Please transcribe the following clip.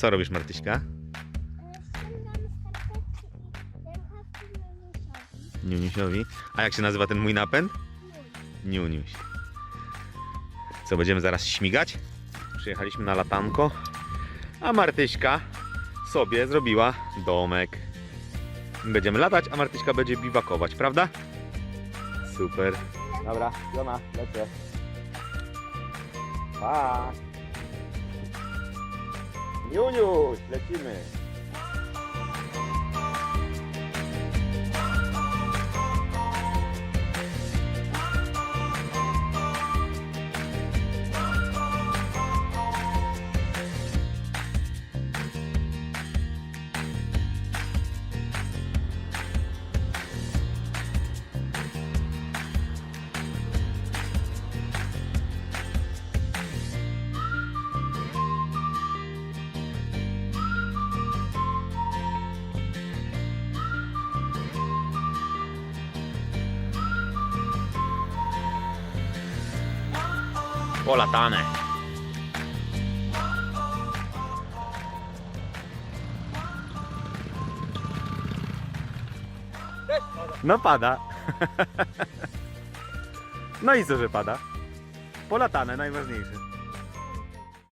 Co robisz, Martyśka? Niuniusiowi. A jak się nazywa ten mój napęd? Niuniuś. Co, będziemy zaraz śmigać? Przyjechaliśmy na latanko, a Martyśka sobie zrobiła domek. Będziemy latać, a Martyśka będzie biwakować, prawda? Super. Dobra, Jona, lecę. Pa! Niuniuś, lecimy. Polatane. No pada. No i co, że pada? Polatane, najważniejsze.